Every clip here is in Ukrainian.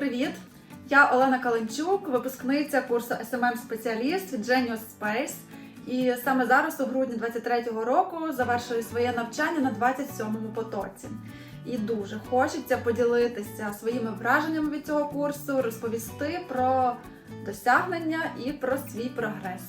Привіт! Я Олена Каленчук, випускниця курсу smm спеціаліст від Genius Space. І саме зараз, у грудні 23-го року, завершую своє навчання на 27-му потоці. І дуже хочеться поділитися своїми враженнями від цього курсу, розповісти про досягнення і про свій прогрес.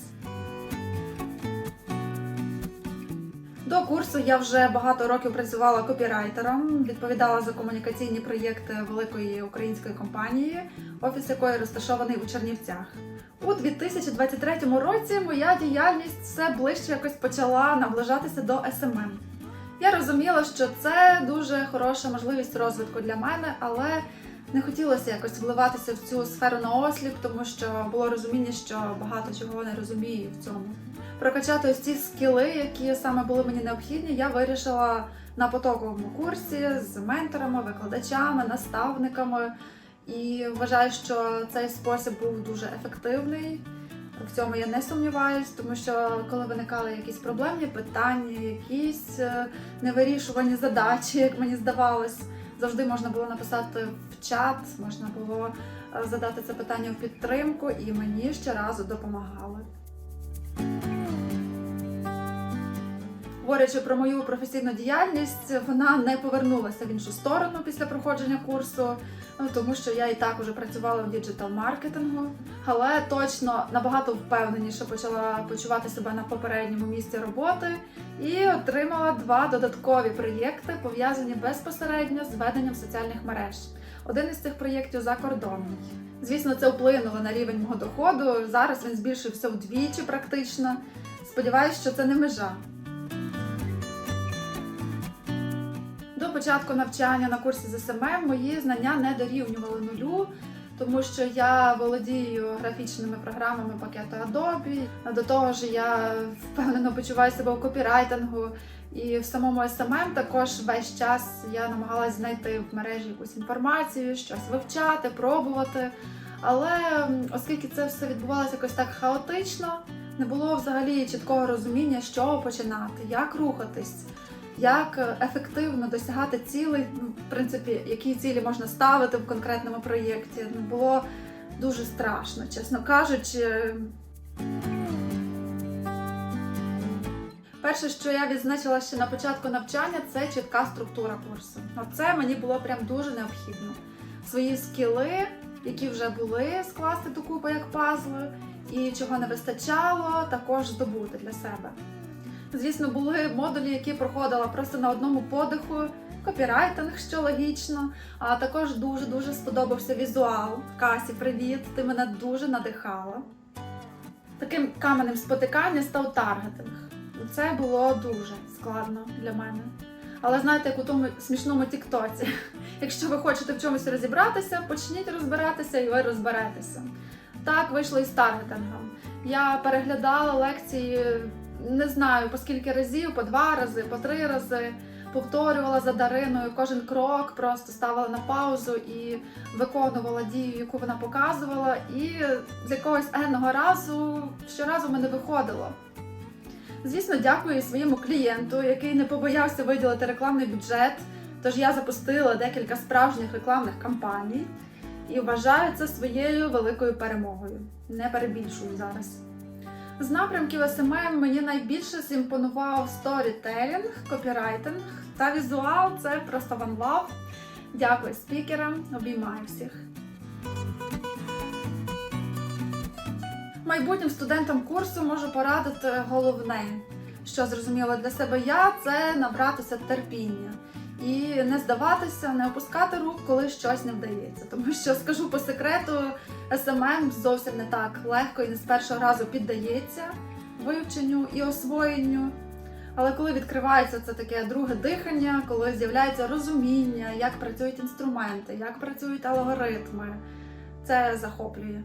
До курсу я вже багато років працювала копірайтером, відповідала за комунікаційні проєкти великої української компанії, офіс якої розташований у Чернівцях. У 2023 році моя діяльність все ближче якось почала наближатися до SMM. Я розуміла, що це дуже хороша можливість розвитку для мене, але не хотілося якось вливатися в цю сферу на осліп, тому що було розуміння, що багато чого не розумію в цьому. Прокачати ось ці скіли, які саме були мені необхідні, я вирішила на потоковому курсі з менторами, викладачами, наставниками. І вважаю, що цей спосіб був дуже ефективний. В цьому я не сумніваюсь, тому що коли виникали якісь проблемні питання, якісь е, невирішувані задачі, як мені здавалось, завжди можна було написати в чат, можна було е, задати це питання в підтримку, і мені щоразу допомагали. Говорячи про мою професійну діяльність, вона не повернулася в іншу сторону після проходження курсу, ну, тому що я і так уже працювала в діджитал-маркетингу, але точно набагато впевненіше почала почувати себе на попередньому місці роботи і отримала два додаткові проєкти, пов'язані безпосередньо з веденням соціальних мереж. Один із цих проєктів закордонний. Звісно, це вплинуло на рівень мого доходу. Зараз він збільшився вдвічі практично. Сподіваюсь, що це не межа. Початку навчання на курсі з СММ мої знання не дорівнювали нулю, тому що я володію графічними програмами пакету Adobe. До того ж, я впевнено почуваю себе в копірайтингу. І в самому SMM також весь час я намагалась знайти в мережі якусь інформацію, щось вивчати, пробувати. Але оскільки це все відбувалося якось так хаотично, не було взагалі чіткого розуміння, чого починати, як рухатись як е, ефективно досягати цілей, ну, в принципі, які цілі можна ставити в конкретному проєкті. Ну, було дуже страшно, чесно кажучи. Перше, що я відзначила ще на початку навчання, це чітка структура курсу. Це мені було прям дуже необхідно. Свої скіли, які вже були, скласти докупи як пазли, і чого не вистачало, також здобути для себе. Звісно, були модулі, які проходила просто на одному подиху, копірайтинг, що логічно. А також дуже дуже сподобався візуал. Касі, привіт! Ти мене дуже надихала. Таким каменем спотикання став таргетинг. Це було дуже складно для мене. Але знаєте, як у тому смішному тіктоці. Якщо ви хочете в чомусь розібратися, почніть розбиратися і ви розберетеся. Так вийшло і з таргетингом. Я переглядала лекції не знаю по скільки разів, по два рази, по три рази. Повторювала за Дариною кожен крок, просто ставила на паузу і виконувала дію, яку вона показувала. І з якогось енного разу щоразу в мене виходило. Звісно, дякую своєму клієнту, який не побоявся виділити рекламний бюджет. Тож я запустила декілька справжніх рекламних кампаній і вважаю це своєю великою перемогою. Не перебільшую зараз. З напрямків SMM мені найбільше зімпонував сторітелінг, копірайтинг та візуал це просто one love. Дякую спікерам, обіймаю всіх. Майбутнім студентам курсу можу порадити головне, що зрозуміла для себе я, це набратися терпіння і не здаватися, не опускати рук, коли щось не вдається. Тому що скажу по секрету, SMM зовсім не так легко і не з першого разу піддається вивченню і освоєнню. Але коли відкривається це таке друге дихання, коли з'являється розуміння, як працюють інструменти, як працюють алгоритми, це захоплює.